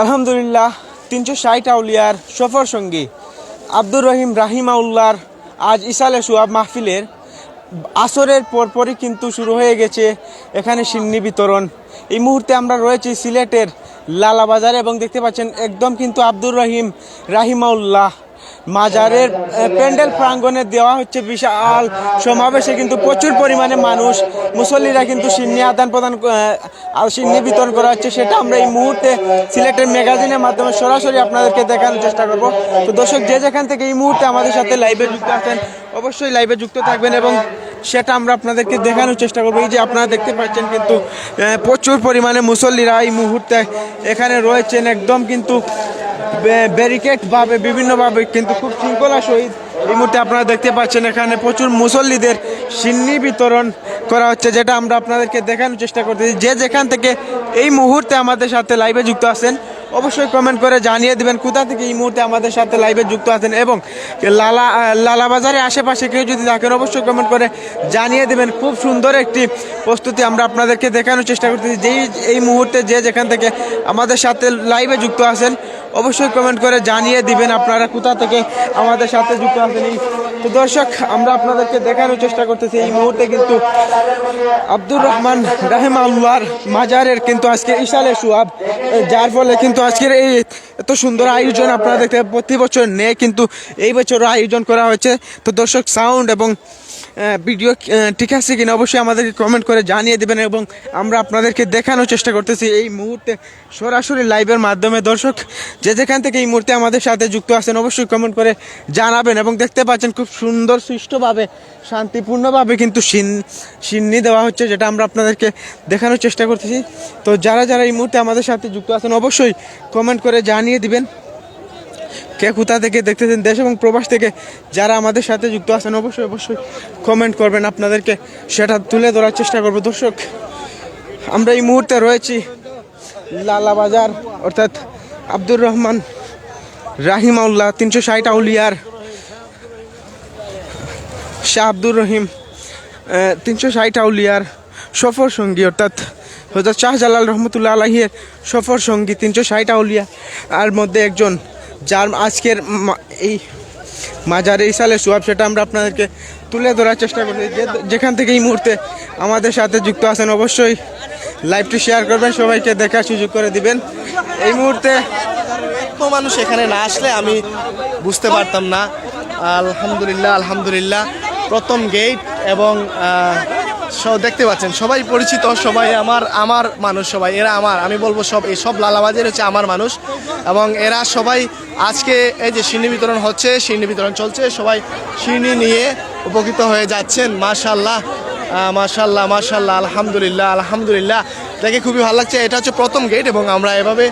আলহামদুলিল্লাহ, তিনশো ষাট আউলিয়ার সফর সঙ্গী আব্দুর রহিম রাহিমাউল্লার আজ ইসালে সুয়াব মাহফিলের আসরের পরপরই কিন্তু শুরু হয়ে গেছে এখানে সিন্নি বিতরণ। এই মুহূর্তে আমরা রয়েছি সিলেটের লালাবাজারে এবং দেখতে পাচ্ছেন একদম কিন্তু আব্দুর রহিম রাহিমাউল্লাহ মাজারের প্যান্ডেল প্রাঙ্গণে দেওয়া হচ্ছে বিশাল সমাবেশে। কিন্তু প্রচুর পরিমাণে মানুষ, মুসল্লিরা কিন্তু সিন্নি আদান প্রদান আর সিন্নি বিতরণ করা হচ্ছে। সেটা আমরা এই মুহূর্তে সিলেটের ম্যাগাজিনের মাধ্যমে সরাসরি আপনাদেরকে দেখানোর চেষ্টা করব। তো দর্শক, যে যেখান থেকে এই মুহূর্তে আমাদের সাথে লাইভে যুক্ত আছেন, অবশ্যই লাইভে যুক্ত থাকবেন এবং সেটা আমরা আপনাদেরকে দেখানোর চেষ্টা করব। এই যে আপনারা দেখতে পাচ্ছেন কিন্তু প্রচুর পরিমাণে মুসল্লিরা এই মুহূর্তে এখানে রয়েছেন। একদম কিন্তু ব্যারিকেড ভাবে, বিভিন্নভাবে, কিন্তু খুব শৃঙ্খলা সহিত এই মুহূর্তে আপনারা দেখতে পাচ্ছেন এখানে প্রচুর মুসল্লিদের সিন্নি বিতরণ করা হচ্ছে, যেটা আমরা আপনাদেরকে দেখানোর চেষ্টা করতেছি। যে যেখান থেকে এই মুহূর্তে আমাদের সাথে লাইভে যুক্ত আছেন, অবশ্যই কমেন্ট করে জানিয়ে দেবেন কোথা থেকে এই মুহূর্তে আমাদের সাথে লাইভে যুক্ত আছেন। এবং লালা লালাবাজারের আশেপাশে কেউ যদি থাকেন, অবশ্যই কমেন্ট করে জানিয়ে দেবেন। খুব সুন্দর একটি প্রস্তুতি আমরা আপনাদেরকে দেখানোর চেষ্টা করতেছি। যেই, এই মুহূর্তে যে যেখান থেকে আমাদের সাথে লাইভে যুক্ত আছেন, অবশ্যই কমেন্ট করে জানিয়ে দিবেন আপনারা কোথা থেকে আমাদের সাথে যুক্ত আছেন। এই তো দর্শক, আমরা আপনাদেরকে দেখানোর চেষ্টা করতেছি। এই মুহূর্তে কিন্তু আব্দুর রহমান রাহেম আল্লাহর মাজারের কিন্তু আজকে ইশালে সুয়াব, যার ফলে কিন্তু আজকের এই এত সুন্দর আয়োজন আপনারা দেখতে প্রতি বছর নেই কিন্তু এই বছরও আয়োজন করা হয়েছে। তো দর্শক, সাউন্ড এবং ভিডিও ঠিক আছে কিনা অবশ্যই আমাদেরকে কমেন্ট করে জানিয়ে দেবেন এবং আমরা আপনাদেরকে দেখানোর চেষ্টা করতেছি এই মুহূর্তে সরাসরি লাইভের মাধ্যমে। দর্শক, যে যেখান থেকে এই মুহূর্তে আমাদের সাথে যুক্ত আছেন, অবশ্যই কমেন্ট করে জানাবেন এবং দেখতে পাচ্ছেন খুব সুন্দর, সুষ্ঠুভাবে, শান্তিপূর্ণভাবে কিন্তু সিন- সিন্নি দেওয়া হচ্ছে, যেটা আমরা আপনাদেরকে দেখানোর চেষ্টা করতেছি। তো যারা যারা এই মুহূর্তে আমাদের সাথে যুক্ত আছেন, অবশ্যই কমেন্ট করে জানিয়ে দিবেন। কে কোথা থেকে দেখতেছেন দেশ এবং প্রবাস থেকে যারা আমাদের সাথে যুক্ত আছেন, অবশ্যই অবশ্যই কমেন্ট করবেন। আপনাদেরকে সেটা তুলে ধরার চেষ্টা করব। দর্শক, আমরা এই মুহূর্তে রয়েছি লালা বাজার অর্থাৎ আব্দুর রহমান রাহিমাউল্লাহ, তিনশো ষাট আউলিয়ার শাহ আব্দুর রহিম তিনশো ষাট আউলিয়ার সফর সঙ্গী, অর্থাৎ হজরত শাহজালাল রহমতুল্লাহ আলাহিয়ের সফর সঙ্গী, তিনশো ষাট আউলিয়া আর মধ্যে একজন যার আজকের এই মাজারে ইসালে সোয়াব, সেটা আমরা আপনাদেরকে তুলে ধরার চেষ্টা করছি যেখান থেকে এই মুহূর্তে আমাদের সাথে যুক্ত আছেন, অবশ্যই লাইভটি শেয়ার করবেন, সবাইকে দেখার সুযোগ করে দিবেন। এই মুহূর্তে মানুষ এখানে না আসলে আমি বুঝতে পারতাম না। আলহামদুলিল্লাহ আলহামদুলিল্লাহ। প্রথম গেট এবং দেখতে পাচ্ছেন, সবাই পরিচিত, সবাই আমার আমার মানুষ সবাই, এরা আমার, আমি বলব সব, এই সব লালাবাজের হচ্ছে আমার মানুষ। এবং এরা সবাই আজকে এই যে সিন্নি বিতরণ হচ্ছে, সিন্নি বিতরণ চলছে, সবাই সিন্নি নিয়ে উপকৃত হয়ে যাচ্ছেন মাশাল্লাহ মাশাল্লাহ মাশাল্লাহ আলহামদুলিল্লাহ আলহামদুলিল্লাহ। দেখে খুবই ভালো লাগছে, এটা হচ্ছে প্রথম গেট এবং আমরা এভাবে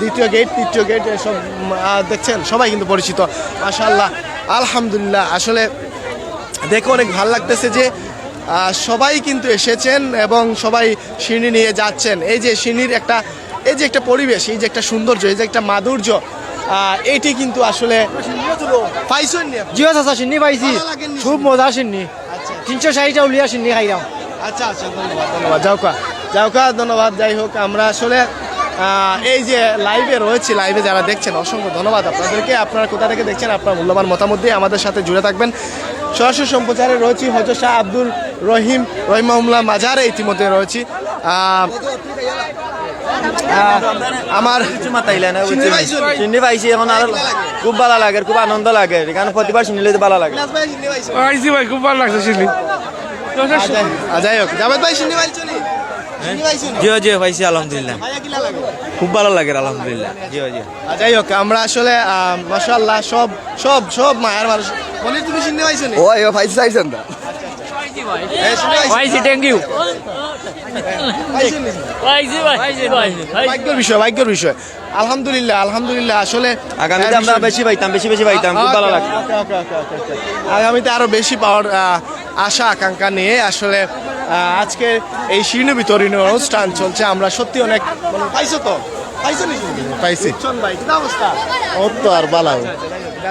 দ্বিতীয় গেট তৃতীয় গেট এসব দেখছেন, সবাই কিন্তু পরিচিত মাশাল্লাহ আলহামদুলিল্লাহ। আসলে দেখে অনেক ভালো লাগতেছে যে সবাই কিন্তু এসেছেন এবং সবাই সিঁড়ি নিয়ে যাচ্ছেন। এই যে সিঁড়ির একটা এই যে একটা পরিবেশ এই যে একটা সৌন্দর্য এই যে একটা মাধুর্য এটি কিন্তু আসলে পাইছেন জিও চাচা সিন্নি পাইছি। খুব মজা সিন্নি আচ্ছা তিনশো ষাটটা উলিয়া সিন্নি খাইলাম। আচ্ছা আচ্ছা ধন্যবাদ ধন্যবাদ। যাওকা যাওকা ধন্যবাদ। যাই হোক আমরা আসলে এই যে লাইভে রয়েছি লাইভে যারা দেখছেন অসংখ্য ধন্যবাদ আপনাদেরকে। আপনারা কোথা থেকে দেখছেন আপনার মূল্যবান মতামত দিয়ে আমাদের সাথে জুড়ে থাকবেন। সরাসরি সম্প্রচারে রয়েছি হজর শাহ আব্দুল রহিম রহিমাউল্লাহ মাজারে ইতিমধ্যে রয়েছি। আমার চিনি পাইছো এখন আর খুব ভালো লাগে খুব আনন্দ লাগে। এখানে প্রতিবার চিনিলে ভালো লাগে। ভাই চিনি পাইছো? আইসি ভাই খুব ভালো লাগছে আচ্ছা, যাই হোক। জাভেদ ভাই চিনি পাইছো নি? চিনি পাইছো নি? জিও জিও পাইছি আলহামদুলিল্লাহ। লাগে? খুব ভালো লাগে আলহামদুলিল্লাহ। জিও জিও। যাই হোক আমরা আসলে মাসাল্লাহ সব সব সব মায়ের মানুষ। মনির তুমি চিনতে পাইছো ও পাইছে চাইছেন ভাগ্যের বিষয় ভাগ্যের বিষয় আলহামদুলিল্লাহ আলহামদুলিল্লাহ আসলে আগামীতে আমরা বেশি পাইতাম বেশি বেশি পাইতাম খুব ভালো লাগে ওকে, ওকে, ওকে, ওকে, ওকে। আগামীতে আরও বেশি পাওয়ার আশা আকাঙ্ক্ষা নিয়ে আসলে আজকে এই শিরীণ বিতরণী অনুষ্ঠান চলছে। আমরা সত্যি অনেক পাইছো তো? পাইছো পাইছি। ভাই অবস্থা? ও তো আর বালা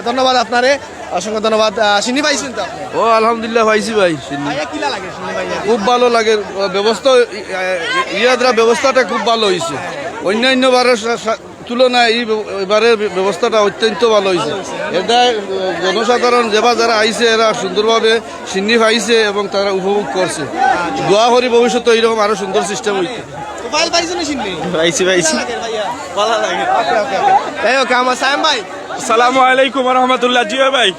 ধন্যবাদ আপনারে। অসংখ্য ধন্যবাদ। সিন্নি পাইছেন তো আপনি? ও আলহামদুলিল্লাহ পাইছি ভাই খুব ভালো লাগে। ব্যবস্থা ইয়াদরা ব্যবস্থাটা খুব ভালো হয়েছে অন্যান্য বারের তুলনায় এই এবারের ব্যবস্থাটা অত্যন্ত ভালো হয়েছে এটা জনসাধারণ যেবা যারা আইছে এরা সুন্দরভাবে সিন্নি পাইছে এবং তারা উপভোগ করছে। দোয়া করি ভবিষ্যতে এইরকম আরও সুন্দর সিস্টেম হইতে। ফাইল পাইছেন সিন্নি? পাইছি পাইছি। ভালো লাগে। ওকে ওকে ওকে। এই ওকে আমার সায়েম ভাই। সালামু আলাইকুম রহমতুল্লাহ জি ভাই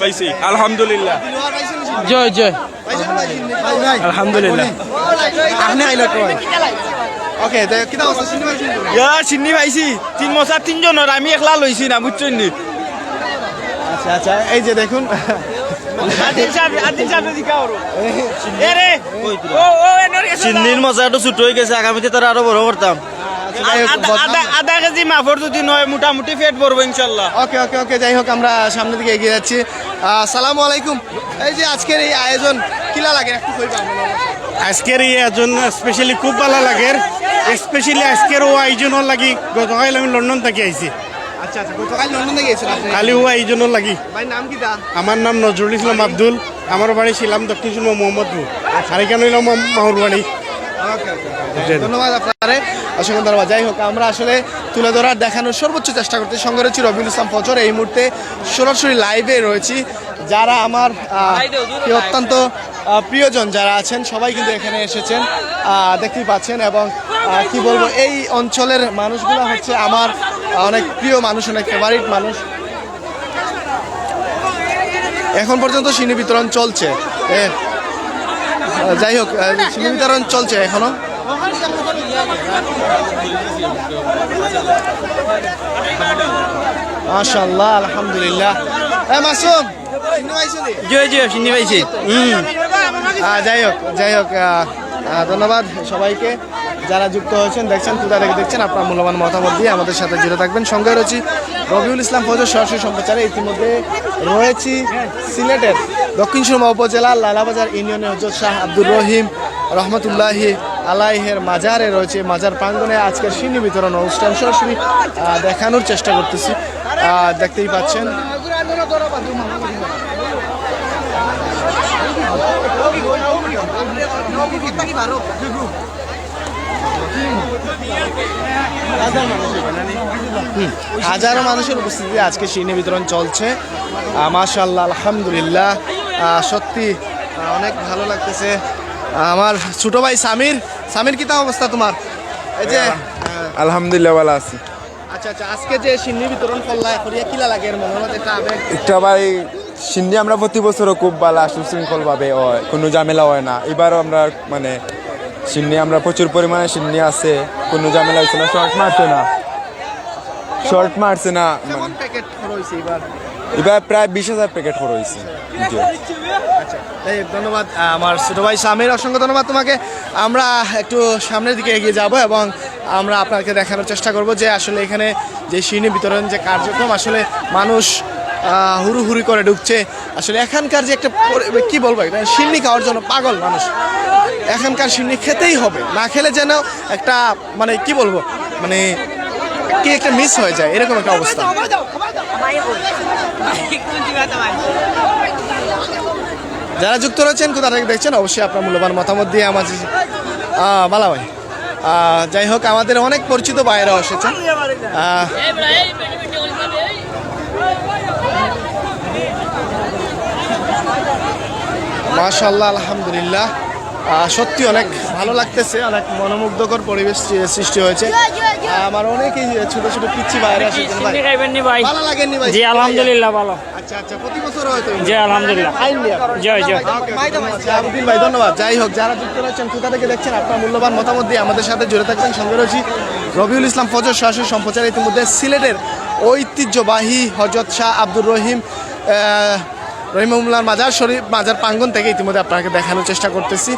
পাইছি। আলহামদুলিল্লাহ। জয় জয়। আলহামদুলিল্লাহ। আপনি আইলো কই ওকে তো কিটা অবস্থা? সিন্নি পাইছেন তো? ইয়া চিনি পাইছি। তিন মশা তিনজনের আমি একলা লইছি না বুঝছেন নি? আচ্ছা আচ্ছা। এই যে দেখুন চিন্নির মজাটা ছোট হয়ে গেছে আগামীতে তারা আরও বড় করতাম আধা কেজি মাফর যদি নয় মোটামুটি পেট ভরবো ইনশাল্লাহ ওকে ওকে ওকে যাই হোক আমরা সামনের দিকে এগিয়ে যাচ্ছি। আসসালামু আলাইকুম। এই যে আজকের এই আয়োজন কিলা লাগে? একটু আজকের এই আয়োজন স্পেশালি খুব ভালো লাগে। স্পেশালি আজকের ও আয়োজনের লাগি গতকাল আমি লন্ডন থেকে আইছি। আচ্ছা আচ্ছা গতকাল লন্ডন থেকে গেছেন আপনি কালি ও লাগি। ভাই নাম কি আমার নাম নজরুল ইসলাম আব্দুল। আমার বাড়ি ছিলাম দক্ষিণ সুরমা মোহাম্মদপুর। আর এখানে হইলাম মাহুর বাড়ি। ধন্যবাদ আপনারে। অসংখ্য ধন্যবাদ। যাই হোক আমরা আসলে তুলে ধরার দেখানোর সর্বোচ্চ চেষ্টা করতে সঙ্গে রয়েছি রবিউল ইসলাম ফজর এই মুহূর্তে সরাসরি লাইভে রয়েছি। যারা আমার অত্যন্ত প্রিয়জন যারা আছেন সবাই কিন্তু এখানে এসেছেন আহ, দেখতেই পাচ্ছেন। এবং কি বলব এই অঞ্চলের মানুষগুলো হচ্ছে আমার অনেক প্রিয় মানুষ অনেক ফেভারিট মানুষ। এখন পর্যন্ত সিনি বিতরণ চলছে। যাই হোক সিনি বিতরণ চলছে এখনও। মাশাআল্লাহ আলহামদুলিল্লাহ। এ মাসুম? জয় জয় চিন্নি পাইছি। যাই হোক যাই হোক ধন্যবাদ সবাইকে। যারা যুক্ত হয়েছেন, দেখছেন, কোথা থেকে দেখছেন, আপনার মূল্যবান মতামত দিয়ে আমাদের সাথে জুড়ে থাকবেন। সঙ্গে রয়েছি রবিউল ইসলাম ফজর সরাসরি সম্প্রচারে ইতিমধ্যে রয়েছি সিলেটের দক্ষিণ সুরমা উপজেলার লালাবাজার ইউনিয়নের হজরত শাহ আব্দুর রহিম রহমতুল্লাহি আলাইহের মাজারে রয়েছে। মাজার প্রাঙ্গণে আজকের সিন্নি বিতরণ অনুষ্ঠান সরাসরি দেখানোর চেষ্টা করতেছি। দেখতেই পাচ্ছেন। হাজারো মানুষের উপস্থিতি আজকে সিনে বিতরণ চলছে। মাশাল্লাহ আলহামদুলিল্লাহ। সত্যি অনেক ভালো লাগতেছে। আমার ছোট ভাই সামির। সামির কি তা অবস্থা তোমার? এই যে আলহামদুলিল্লাহ ভালো আছি। আচ্ছা আচ্ছা আজকে যে সিন্নি বিতরণ করলা করিয়া কিলা লাগে এর মনে একটা আবেগ। একটা ভাই আমরা প্রতি বছরও খুব ভালো সুশৃঙ্খল ভাবে হয় কোনো ঝামেলা হয় না। এবারও আমরা মানে সিন্নি আমরা প্রচুর পরিমাণে সিন্নি আছে। কোনো ঝামেলা হচ্ছে না শর্ট মারছে না। শর্ট মারছে না প্যাকেট এবার? প্রায় বিশ হাজার প্যাকেট করে হয়েছে এই ধন্যবাদ আমার ছোট ভাই সামির অসংখ্য ধন্যবাদ তোমাকে। আমরা একটু সামনের দিকে এগিয়ে যাব এবং আমরা আপনাকে দেখানোর চেষ্টা করব যে আসলে এখানে যে সিনি বিতরণ যে কার্যক্রম আসলে মানুষ হুড়ুহুড়ি করে ঢুকছে। আসলে এখানকার যে একটা কি বলব সিন্নি খাওয়ার জন্য পাগল মানুষ। এখানকার সিন্নি খেতেই হবে। না খেলে যেন একটা মানে কি বলব? মানে কি একটা মিস হয়ে যায়, এরকম একটা অবস্থা। যারা যুক্ত রয়েছেন, কোথা থেকে দেখছেন, অবশ্যই আপনার মূল্যবান মতামত দিয়ে আমার বালা ভাই যাই হোক, আমাদের অনেক পরিচিত বাইরেও এসেছেন। মাশাল্লাহ আলহামদুলিল্লাহ। সত্যি অনেক ভালো লাগতেছে অনেক মনোমুগ্ধকর পরিবেশ সৃষ্টি হয়েছে। আমার অনেকেই ছোট ছোট পিচ্ছি বাইরে ভাই ভালো লাগেনি ভাই জি আলহামদুলিল্লাহ ভালো। আচ্ছা আচ্ছা প্রতি বছর হয়তো জি আলহামদুলিল্লাহ। জয় জয়। আবুদ্দিন ভাই ধন্যবাদ। যাই হোক যারা যুক্ত রয়েছেন কোথা থেকে দেখছেন আপনার মূল্যবান মতামত দিয়ে আমাদের সাথে জুড়ে থাকবেন। সঙ্গে রয়েছি রবিউল ইসলাম ফজর সরাসরি সম্প্রচার ইতিমধ্যে সিলেটের ঐতিহ্যবাহী হজরত শাহ আব্দুর রহিম আহ, রহিমুল্লাহ মাজার শরীফ মাজার প্রাঙ্গন থেকে ইতিমধ্যে আপনাকে দেখানোর চেষ্টা করতেছি।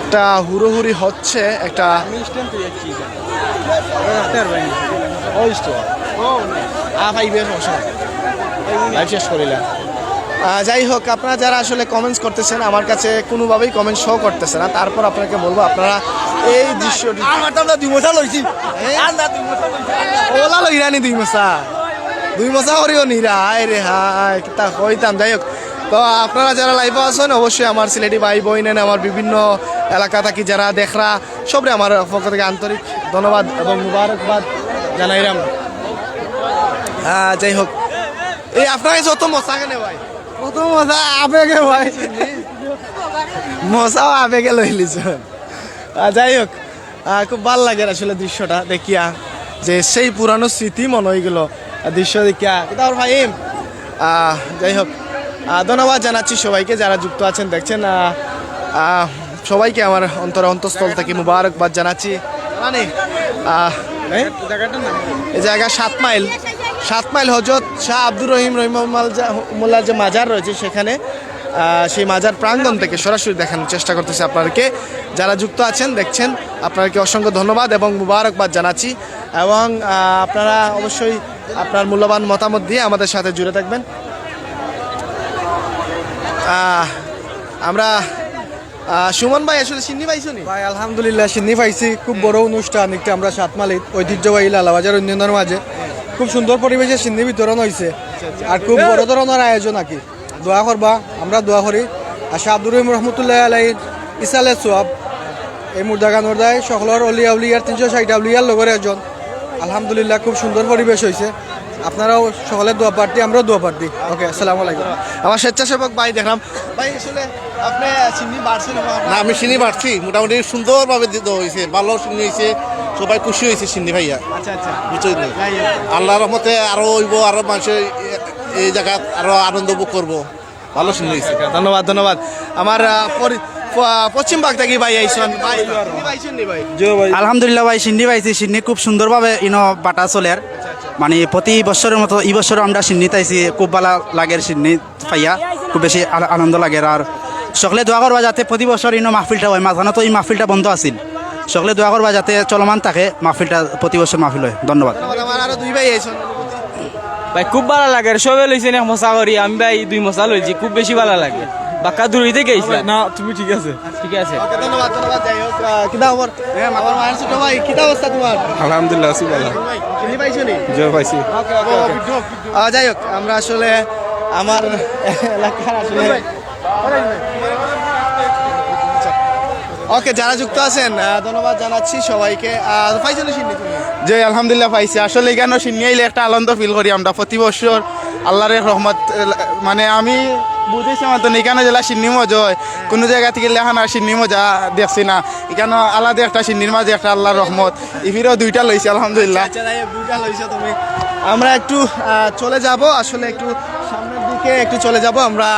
একটা হুড়োহুড়ি হচ্ছে একটা যাই হোক আপনারা যারা আসলে কমেন্টস করতেছেন আমার কাছে কোনোভাবেই কমেন্ট শো করতেছে না। তারপর আপনাকে বলব আপনারা এই দৃশ্যটি। দুই মশা লইছি ওলা লইরা নি দুই মশা দুই মশা করিও নিরা হায় রে হায় তা কইতাম যাই হোক তো আপনারা যারা লাইভে আছেন অবশ্যই আমার সিলেটি ভাই বোনেন আমার বিভিন্ন এলাকা থাকি যারা দেখরা সবরে আমার পক্ষ থেকে আন্তরিক ধন্যবাদ এবং মুবারকবাদ জানাইলাম হ্যাঁ যাই হোক এই আপনাকে যত মশা কেনে ভাই? কত মশা আবেগে ভাই। মশাও আবেগে লইলিছ যাই হোক খুব ভালো লাগে আসলে দৃশ্যটা দেখিয়া যে সেই পুরানো স্মৃতি মনে হয়ে গেল দৃশ্য দেখিয়া। তারপর ভাই যাই হোক ধন্যবাদ জানাচ্ছি সবাইকে যারা যুক্ত আছেন দেখছেন সবাইকে আমার অন্তর অন্তঃস্থল থেকে মুবারকবাদ জানাচ্ছি। জানি আহ, এই? জায়গা সাত মাইল। সাত মাইল হজরত শাহ আব্দুর রহিম রহিমুল্লাহ যে মাজার রয়েছে সেখানে সেই মাজার প্রাঙ্গণ থেকে সরাসরি দেখানোর চেষ্টা করতেছে আপনাদেরকে। যারা যুক্ত আছেন, দেখছেন, আপনাদেরকে অসংখ্য ধন্যবাদ এবং মুবারকবাদ জানাচ্ছি। এবং আপনারা অবশ্যই আপনার মূল্যবান মতামত দিয়ে আমাদের সাথে জুড়ে থাকবেন। আমরা সুমন ভাই, আসলে সিন্নি পাইছো নি? ভাই, আলহামদুলিল্লাহ, সিন্নি পাইছি। খুব বড় অনুষ্ঠান, একটি আমরা সাতমালিত ঐতিহ্যবাহী লালাবাজার উন্নয়নের মাঝে। খুব সুন্দর পরিবেশে সিন্নি বিতরণ হয়েছে আর খুব বড় ধরনের আয়োজন আর কি। দোয়া করবা আমরা দোয়া করি। আর শাহ আব্দুর রহিম রহমতুল্লাহ আলাই ইসালে সোয়াব। এই মুর্দাগানোর দায় সকলের অলিয়া উলিয়ার তিনশো ষাট উলিয়ার লগরে একজন। আলহামদুলিল্লাহ খুব সুন্দর পরিবেশ হয়েছে আপনারাও সকলে দোয়া পার্টি আমরাও দোয়া পার্টি ওকে আসসালামু আলাইকুম। আমার স্বেচ্ছাসেবক ভাই দেখলাম। ভাই আসলে আপনি সিন্নি বাড়ছেন না? আমি চিনি বাড়ছি। মোটামুটি সুন্দরভাবে দিতে হয়েছে ভালো সিন্নি হয়েছে সবাই খুশি হয়েছে সিন্নি ভাইয়া। আচ্ছা আচ্ছা। বুঝছেন আল্লাহ রহমতে আরও হইব আরও মানুষের এই জায়গাত আরও আনন্দ উপভোগ করব। ভালো সিন্নি হয়েছে ধন্যবাদ ধন্যবাদ। আমার পশ্চিম বাগ থেকে ভাই আইসন ভাই সিন্নি পাইছেন নি ভাই। আলহামদুলিল্লাহ ভাই সিন্নি পাইছি সিন্নি খুব সুন্দরভাবে ইনো বাটা চলের মানে প্রতি বছরের মতো এই বছর আমরা সিন্নি তাইছি খুব ভালো লাগের সিন্নি পাইয়া। খুব বেশি আনন্দ লাগে আর সকলে দোয়া করবা যাতে প্রতি বছর ইনো মাহফিলটা হয়। মাঝখানে তো এই মাহফিলটা বন্ধ আছিল। সকলে দোয়া করবা যাতে চলমান থাকে মাহফিলটা প্রতি বছর মাহফিল হয়। ধন্যবাদ। আমার আমার আরও দুই ভাই আইসন। ভাই খুব ভালো লাগে সবে লইছেন এক মশা করি। আমি ভাই দুই মশা লইছি। খুব বেশি ভালো লাগে। বাক্কা দূরই থেকে না তুমি ঠিক আছে। ঠিক আছে। ধন্যবাদ ধন্যবাদ যাই হোক। কিদা খবর? আমার মায়ের ছোট ভাই কিদা অবস্থা তোমার? আলহামদুলিল্লাহ আছি ভালো। চিনি পাইছো নি? জয় পাইছি। যাই হোক আমরা আসলে আমার এলাকার আসলে ওকে যারা যুক্ত আছেন ধন্যবাদ জানাচ্ছি সবাইকে। আহ, পাইছো নি সিন্নি যে আলহামদুলিল্লাহ পাইছি। আসলে এখানে সিন্নি আইলে একটা আনন্দ ফিল করি আমরা। প্রতি বছর আল্লাহর রহমত মানে আমি বুঝেছি মতন এখানে জেলা সিন্নি মজা হয়। কোনো জায়গা থেকে লেখান আর সিন্নি মজা দেখছি না। এখানে আলাদা একটা সিন্নির মাঝে একটা আল্লাহর রহমত। ইফিরও দুইটা লইছে আলহামদুলিল্লাহ। আচ্ছা যাই হোক, দুইটা লইছো তুমি। আমরা একটু চলে যাব। আসলে একটু সামনের দিকে একটু চলে যাব। আমরা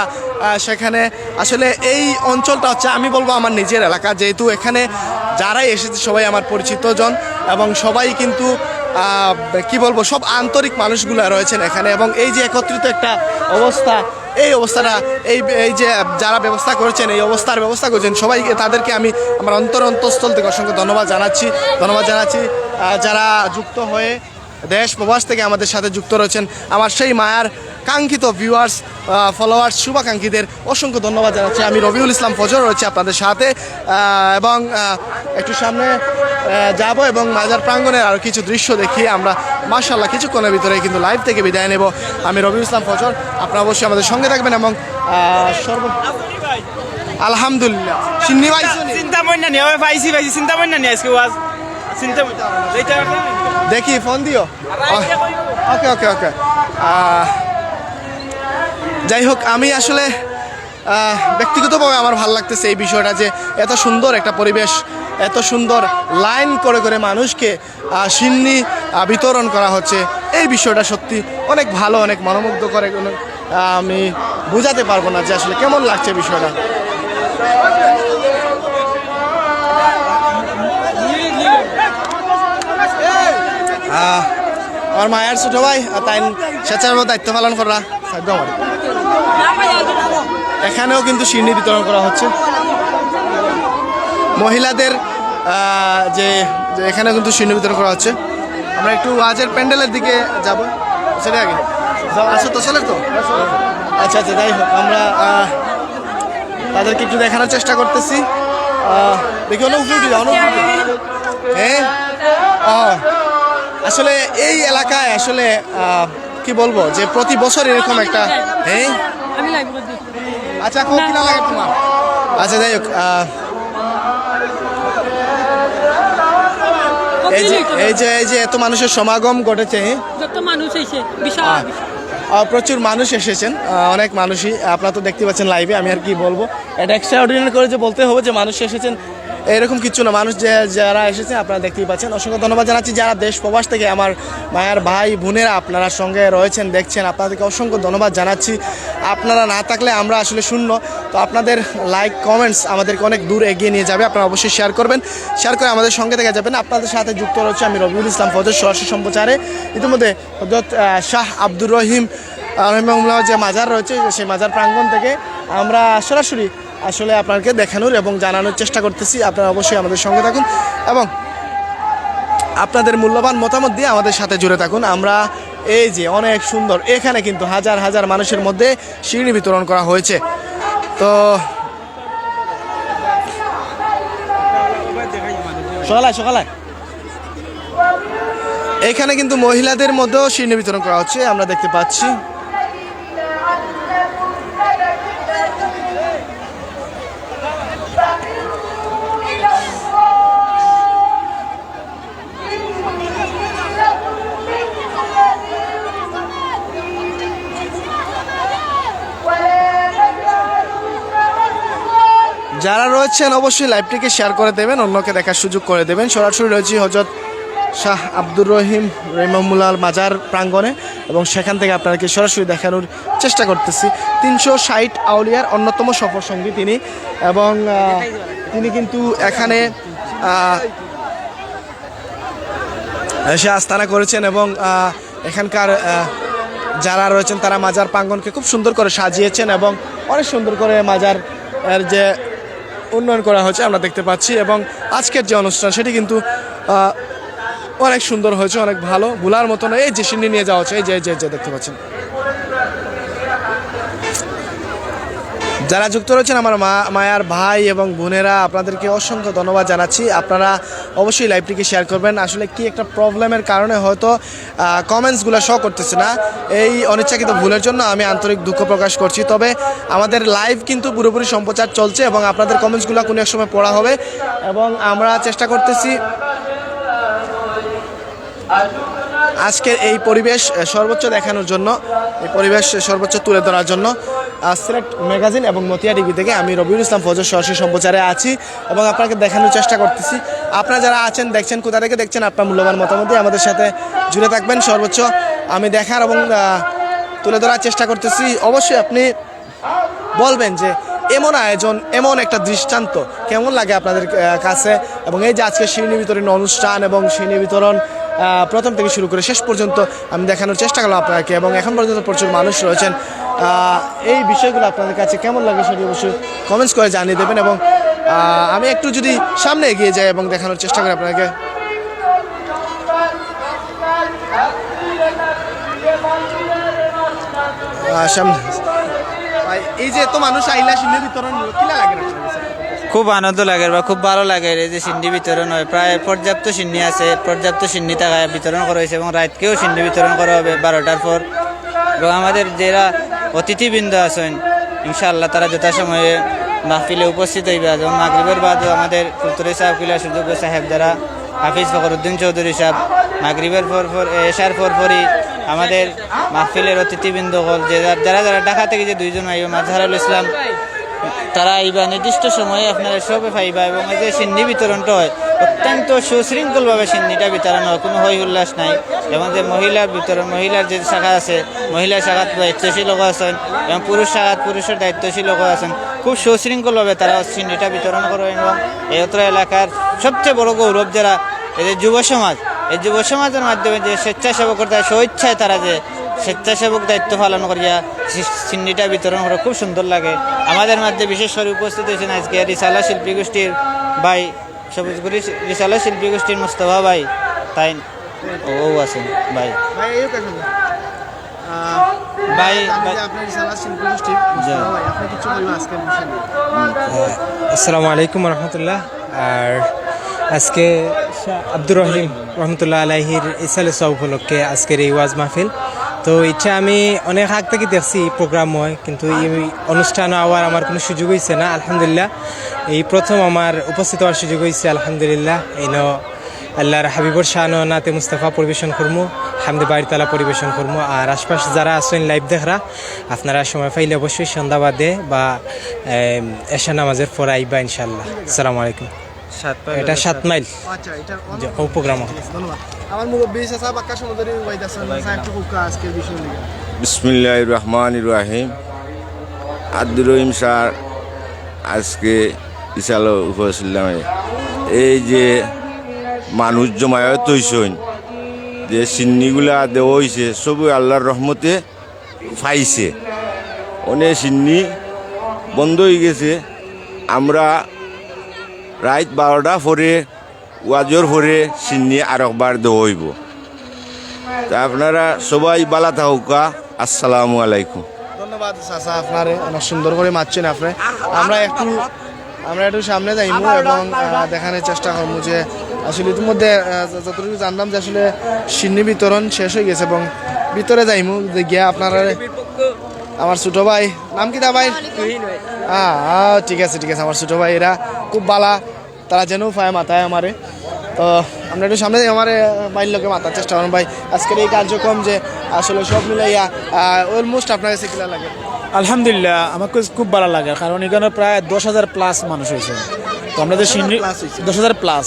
সেখানে আসলে এই অঞ্চলটা হচ্ছে, আমি বলব আমার নিজের এলাকা, যেহেতু এখানে যারাই এসেছে সবাই আমার পরিচিত জন এবং সবাই কিন্তু কি বলব, সব আন্তরিক মানুষগুলো রয়েছেন এখানে এবং এই যে একত্রিত একটা অবস্থা, এই অবস্থাটা, এই এই যে যারা ব্যবস্থা করেছেন, এই অবস্থার ব্যবস্থা করেছেন, সবাইকে, তাদেরকে আমি আমার অন্তর অন্তঃস্থল থেকে অসংখ্য ধন্যবাদ জানাচ্ছি ধন্যবাদ জানাচ্ছি। যারা যুক্ত হয়ে দেশ প্রবাস থেকে আমাদের সাথে যুক্ত রয়েছেন আমার সেই মায়ার কাঙ্ক্ষিত ভিউয়ার্স ফলোয়ার্স শুভাকাঙ্ক্ষীদের অসংখ্য ধন্যবাদ জানাচ্ছি। আমি রবিউল ইসলাম ফজর রয়েছে আপনাদের সাথে। এবং একটু সামনে যাব এবং মাজার প্রাঙ্গণের আরও কিছু দৃশ্য দেখি। আমরা মার্শাল্লাহ কিছুক্ষণের ভিতরে কিন্তু লাইভ থেকে বিদায় নেব। আমি রবিউল ইসলাম ফজর আপনারা অবশ্যই আমাদের সঙ্গে থাকবেন এবং সর্ব আলহামদুলিল্লাহ। চিন্তা মন না নিয়ে চিন্তা মন না নিয়ে আজকে চিন্তা দেখি, ফোন দিও। ওকে ওকে ওকে। যাই হোক, আমি আসলে ব্যক্তিগতভাবে আমার ভালো লাগতেছে এই বিষয়টা যে এত সুন্দর একটা পরিবেশ, এত সুন্দর লাইন করে করে মানুষকে সিন্নি বিতরণ করা হচ্ছে। এই বিষয়টা সত্যি অনেক ভালো, অনেক মনোমুগ্ধ করে আমি বোঝাতে পারব না যে আসলে কেমন লাগছে বিষয়টা। আমার মায়ের ছোট ভাই তাই স্বেচ্ছার দায়িত্ব পালন করা এখানেও কিন্তু সিন্নি বিতরণ করা হচ্ছে। মহিলাদের যে এখানেও কিন্তু সিন্নি বিতরণ করা হচ্ছে। আমরা একটু ওয়াজের প্যান্ডেলের দিকে যাব। সেটা আগে। আচ্ছা তো চলে তো? আচ্ছা আচ্ছা যাই হোক আমরা তাদেরকে একটু দেখানোর চেষ্টা করতেছি। দেখি অনেক উপরে উঠে যাও, অনেক হ্যাঁ আসলে এই এলাকায় আসলে কি বলব যে প্রতি বছর এরকম একটা হ্যাঁ? আচ্ছা খুব কিনা লাগে তোমার? আচ্ছা যাই হোক এই যে এই যে এই যে এত মানুষের সমাগম ঘটেছে হ্যাঁ? যত মানুষ এসে বিশাল প্রচুর মানুষ এসেছেন অনেক মানুষই আপনারা তো দেখতে পাচ্ছেন লাইভে আমি আর কি বলব। এটা এক্সট্রা অর্ডিনারি করে যে বলতে হবে যে মানুষ এসেছেন এরকম কিছু না। মানুষ যে যারা এসেছে, আপনারা দেখতেই পাচ্ছেন। অসংখ্য ধন্যবাদ জানাচ্ছি। যারা দেশ প্রবাস থেকে আমার মায়ের ভাই, বোনেরা আপনারা সঙ্গে রয়েছেন, দেখছেন, আপনাদেরকে অসংখ্য ধন্যবাদ জানাচ্ছি। আপনারা না থাকলে আমরা আসলে শূন্য। তো আপনাদের লাইক কমেন্টস আমাদেরকে অনেক দূর এগিয়ে নিয়ে যাবে। আপনারা অবশ্যই শেয়ার করবেন। শেয়ার করে আমাদের সঙ্গে থেকে যাবেন। আপনাদের সাথে যুক্ত রয়েছে আমি রবিউল ইসলাম ফজর সরাসরি সম্প্রচারে। ইতিমধ্যে হজরত শাহ আব্দুর রহিম রহিমাহুল্লাহ যে মাজার রয়েছে, সেই মাজার প্রাঙ্গণ থেকে আমরা সরাসরি আসলে আপনাকে দেখানোর এবং জানানোর চেষ্টা করতেছি। আপনারা অবশ্যই আমাদের সঙ্গে থাকুন এবং আপনাদের মূল্যবান মতামত দিয়ে আমাদের সাথে জুড়ে থাকুন। আমরা এই যে অনেক সুন্দর, এখানে কিন্তু হাজার হাজার মানুষের মধ্যে শিরনি বিতরণ করা হয়েছে। তো সকালে সকালে। এখানে কিন্তু মহিলাদের মধ্যেও শিরনি বিতরণ করা হচ্ছে, আমরা দেখতে পাচ্ছি। যারা রয়েছেন, অবশ্যই লাইভটিকে শেয়ার করে দেবেন, অন্যকে দেখার সুযোগ করে দেবেন। সরাসরি রয়েছে হজরত শাহ আব্দুর রহিম রহিমামুল্লাল মাজার প্রাঙ্গণে এবং সেখান থেকে আপনাদেরকে সরাসরি দেখানোর চেষ্টা করতেছি। তিনশো ষাট আউলিয়ার অন্যতম সফর সঙ্গী তিনি এবং তিনি কিন্তু এখানে এসে আস্তানা করেছেন এবং এখানকার যারা রয়েছেন তারা মাজার প্রাঙ্গনকে খুব সুন্দর করে সাজিয়েছেন এবং অনেক সুন্দর করে মাজার এর যে উন্নয়ন করা হয়েছে, আমরা দেখতে পাচ্ছি। এবং আজকের যে অনুষ্ঠান, সেটি কিন্তু অনেক সুন্দর হয়েছে, অনেক ভালো। ভুলার মতন এই যে সিন্ডি নিয়ে যাওয়া হচ্ছে, এই যে যে দেখতে পাচ্ছেন। যারা যুক্ত রয়েছেন আমার মা, মায়ার ভাই এবং বোনেরা, আপনাদেরকে অসংখ্য ধন্যবাদ জানাচ্ছি। আপনারা অবশ্যই লাইভটিকে শেয়ার করবেন। আসলে কি একটা প্রবলেমের কারণে হয়তো কমেন্টসগুলো শো করতেছে না। এই অনিচ্ছাকৃত ভুলের জন্য আমি আন্তরিক দুঃখ প্রকাশ করছি। তবে আমাদের লাইভ কিন্তু পুরোপুরি সম্প্রচার চলছে এবং আপনাদের কমেন্টসগুলো কোনো এক সময় পড়া হবে এবং আমরা চেষ্টা করতেছি আজকের এই পরিবেশ সর্বোচ্চ দেখানোর জন্য, এই পরিবেশ সর্বোচ্চ তুলে ধরার জন্য। সিলেট ম্যাগাজিন এবং মতিয়া টিভি থেকে আমি রবিউল ইসলাম ফজর সরাসরি সম্প্রচারে আছি এবং আপনাকে দেখানোর চেষ্টা করতেছি। আপনারা যারা আছেন, দেখছেন, কোথা থেকে দেখছেন, আপনার মূল্যবান মতামত আমাদের সাথে জুড়ে থাকবেন। সর্বোচ্চ আমি দেখার এবং তুলে ধরার চেষ্টা করতেছি। অবশ্যই আপনি বলবেন যে এমন আয়োজন, এমন একটা দৃষ্টান্ত কেমন লাগে আপনাদের কাছে? এবং এই যে আজকে শিরনি বিতরণ অনুষ্ঠান এবং শিরনি বিতরণ প্রথম থেকে শুরু করে শেষ পর্যন্ত আমি দেখানোর চেষ্টা করলাম আপনাকে এবং এখন পর্যন্ত প্রচুর মানুষ রয়েছেন। এই বিষয়গুলো আপনাদের কাছে কেমন লাগে সেটি অবশ্যই কমেন্টস করে জানিয়ে দেবেন এবং আমি একটু যদি সামনে এগিয়ে যাই এবং দেখানোর চেষ্টা করি আপনাকে। সামনে। এই যে এত মানুষ আইলা শিরনি বিতরণ কিলা লাগে না? খুব আনন্দ লাগে বা, খুব ভালো লাগে এই যে সিন্ডি বিতরণ হয়। প্রায় পর্যাপ্ত সিন্নি আছে, পর্যাপ্ত সিন্নি থাকায় বিতরণ করা হয়েছে এবং রাতকেও সিন্নি বিতরণ করা হবে বারোটার পর। এবং আমাদের যারা অতিথিবৃন্দ আছেন, ইনশাআল্লাহ তারা যথাসময়ে মাহফিলে উপস্থিত হইবে। এবং মাগরিবের বাদও আমাদের ফুলতুরি সাহেব কিলা সুযোগ্য সাহেব যারা, হাফিজ ফখরুদ্দিন চৌধুরী সাহেব, মাগরিবের পর পর এশার পর পরই আমাদের মাহফিলের অতিথিবৃন্দ হল যে যারা যারা ঢাকা থেকে যে দুইজন আইব মাজহারুল ইসলাম তারা আইবা নির্দিষ্ট সময়ে আপনারা সবে পাইবা এবং এই যে সিন্নি বিতরণটা হয়, অত্যন্ত সুশৃঙ্খলভাবে সিন্নিটা বিতরণ হয়, কোনো হই উল্লাস নাই। এবং যে মহিলা বিতরণ, মহিলার যে শাখা আছে, মহিলা শাখাত দায়িত্বশীল লোক আছেন এবং পুরুষ শাখাত পুরুষের দায়িত্বশীল লোক আছেন, খুব সুশৃঙ্খলভাবে তারা সিন্নিটা বিতরণ করেন এবং এই অত্র এলাকার সবচেয়ে বড় গৌরব যারা, এই যে যুব সমাজ, এই যুব সমাজের মাধ্যমে যে স্বেচ্ছাসেবকতা স্বেচ্ছায় তারা যে স্বেচ্ছাসেবক দায়িত্ব পালন করিয়া সিন্নিটা বিতরণ করে খুব সুন্দর লাগে। আমাদের মধ্যে বিশেষ করে উপস্থিত হয়েছেন আজকে রিসালা শিল্পী গোষ্ঠীর ভাই সবুজগুড়ি রিসালা শিল্পী গোষ্ঠীর মোস্তফা ভাই তাই ও আছেন ভাই। আসসালামু আলাইকুম রহমতুল্লাহ। আর আজকে আব্দুর রহিম রহমতুল্লাহ আলাহির ইসালে সব উপলক্ষে আজকের এই ওয়াজ মাহফিল। তো ইচ্ছা আমি অনেক আগ থেকে দেখছি প্রোগ্রাম হয় কিন্তু এই অনুষ্ঠান হওয়ার আমার কোনো সুযোগ হয়েছে না আলহামদুলিল্লাহ। এই প্রথম আমার উপস্থিত হওয়ার সুযোগ হয়েছে আলহামদুলিল্লাহ। এই ন আল্লাহর হাবিবর শাহ নাতে মুস্তাফা পরিবেশন করব হামদে বাড়িতালা পরিবেশন করব আর আশপাশ যারা আছেন লাইভ দেখরা আপনারা সময় পাইলে অবশ্যই সন্ধ্যা বাদে বা এশা নামাজের পর আইবা ইনশাল্লাহ আসসালামু আলাইকুম। এটা সাত মাইল। আচ্ছা ও প্রোগ্রাম ধন্যবাদ। আমার মুরব্বী চাচা বাক্কা সমুদ্রী একটু আজকের বিষয় নিয়ে বিসমিল্লাহ রহমান রাহিম আব্দুর রহিম স্যার আজকে ইসালো উপস্থিলামে এই যে মানুষ জমায়েত হইসইন যে সিন্নিগুলা দেওয়া হয়েছে সবই আল্লাহর রহমতে পাইছে অনেক সিন্নি বন্ধ হয়ে গেছে। আমরা রাত বারোটা পরে ওয়াজর পরে সিন্নি আর একবার হইব তা আপনারা সবাই বালা থাকুকা আসসালামু আলাইকুম। ধন্যবাদ চাচা আপনারে অনেক সুন্দর করে মারছেন আপনি। আমরা একটু আমরা একটু সামনে যাইমু এবং দেখানোর চেষ্টা করব যে আসলে ইতিমধ্যে যতটুকু জানলাম যে আসলে সিন্নি বিতরণ শেষ হয়ে গেছে এবং ভিতরে যাইমু যে গিয়া আপনারা আমার ছোট ভাই নাম কি দা ভাই? হ্যাঁ ঠিক আছে ঠিক আছে আমার ছোট ভাই এরা খুব বালা। তারা যেন পায় মাথায় আমারে। তো আমরা একটু সামনে আমার বাইর লোকে মাথার চেষ্টা করুন। ভাই আজকের এই কার্যক্রম যে আসলে সব মিলাইয়া অলমোস্ট আপনার কাছে কিলা লাগে? আলহামদুলিল্লাহ আমাকে খুব ভালো লাগে কারণ এখানে প্রায় দশ হাজার প্লাস মানুষ হয়েছে। তো আমরা যে সিন্নি দশ হাজার প্লাস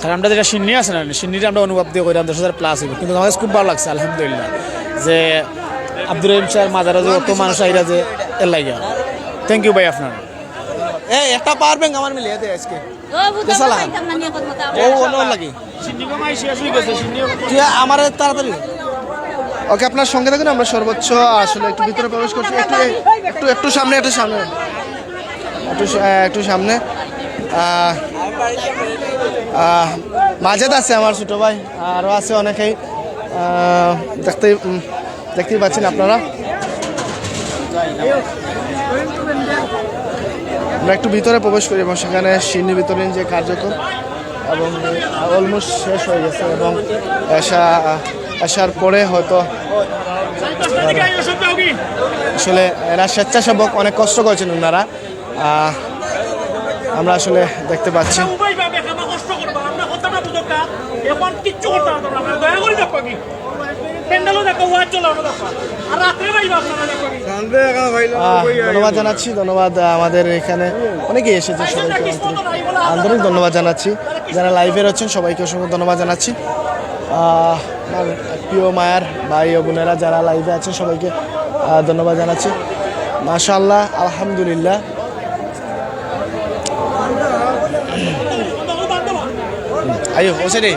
কারণ আমরা যেটা সিন্নি আছে না সিন্নিটা আমরা অনুভব দিয়ে করিলাম দশ হাজার প্লাস হইব। কিন্তু আমাদের খুব ভালো লাগছে আলহামদুলিল্লাহ যে আব্দুর রহিম স্যার মাজারা যে অত মানুষ আইরা যে এর লাগে থ্যাংক ইউ ভাই আপনার। এই একটা পাওয়ার ব্যাংক আমার মিলিয়ে দে আজকে। আমার তাড়াতাড়ি ওকে আপনার সঙ্গে থাকুন আমরা সর্বোচ্চ আসলে একটু ভিতরে প্রবেশ করছি একটু একটু একটু সামনে একটু সামনে। একটু একটু সামনে। মাজেদ আছে আমার ছোট ভাই আরও আছে অনেকেই। দেখতে দেখতেই পাচ্ছেন আপনারা। আমরা একটু ভিতরে প্রবেশ করি এবং সেখানে সিন্নি বিতরণ যে কার্যক্রম, এবং অলমোস্ট শেষ হয়ে গেছে এবং আসা আসার পরে হয়তো আসলে এরা স্বেচ্ছাসেবক, অনেক কষ্ট করেছেন ওনারা। আমরা আসলে দেখতে পাচ্ছি। কিচ্ছু করতে প্যান্ডেলও দেখো ওয়াজ চলো দেখো। আর রাত্রে পাইবা আপনারা দেখো ধন্যবাদ জানাচ্ছি ধন্যবাদ আমাদের এখানে অনেকেই এসেছে সবাইকে আন্তরিক- ধন্যবাদ জানাচ্ছি। যারা লাইভে রয়েছেন সবাইকে অসংখ্য ধন্যবাদ জানাচ্ছি। আমার প্রিয় মায়ার ভাই ও বোনেরা যারা লাইভে আছেন সবাইকে ধন্যবাদ জানাচ্ছি। মাশাল্লাহ আলহামদুলিল্লাহ। আইও ওসে রে।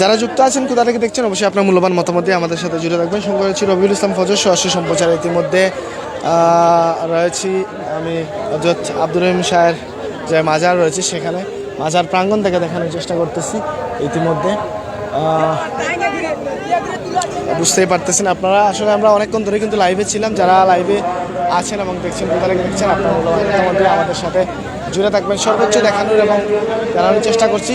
যারা যুক্ত আছেন, কোথা থেকে দেখছেন, অবশ্যই আপনার মূল্যবান মতামত দিয়ে আমাদের সাথে জুড়ে থাকবেন। সঙ্গে রয়েছে রবিউল ইসলাম ফজর সরাসরি সম্প্রচার ইতিমধ্যে। রয়েছি আমি হজরত আব্দুর রহিম শাহের যে মাজার রয়েছে সেখানে। মাজার প্রাঙ্গণ থেকে দেখানোর চেষ্টা করতেছি ইতিমধ্যে। বুঝতেই পারতেছেন আপনারা। আসলে আমরা অনেকক্ষণ ধরে কিন্তু লাইভে ছিলাম। যারা লাইভে আছেন এবং দেখছেন, কোথা থেকে দেখছেন, আপনার আমাদের সাথে জুড়ে থাকবেন। সর্বোচ্চ দেখানোর এবং জানানোর চেষ্টা করছি।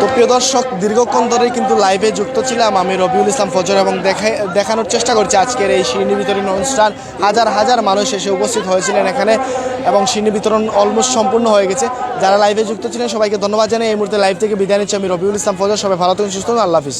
তো প্রিয় দর্শক, দীর্ঘক্ষণ ধরে কিন্তু লাইভে যুক্ত ছিলাম আমি রবিউল ইসলাম ফজর এবং দেখানোর চেষ্টা করছি আজকের এই শিরনি বিতরণ অনুষ্ঠান। হাজার হাজার মানুষ এসে উপস্থিত হয়েছিলেন এখানে এবং শিরনি বিতরণ অলমোস্ট সম্পূর্ণ হয়ে গেছে। যারা লাইভে যুক্ত ছিলেন সবাইকে ধন্যবাদ জানাই এই মুহূর্তে লাইভ থেকে বিদায় নিচ্ছি আমি রবিউল ইসলাম ফজর। সবাই ভালো থাকুন, সুস্থ আল্লাহ হাফিজ।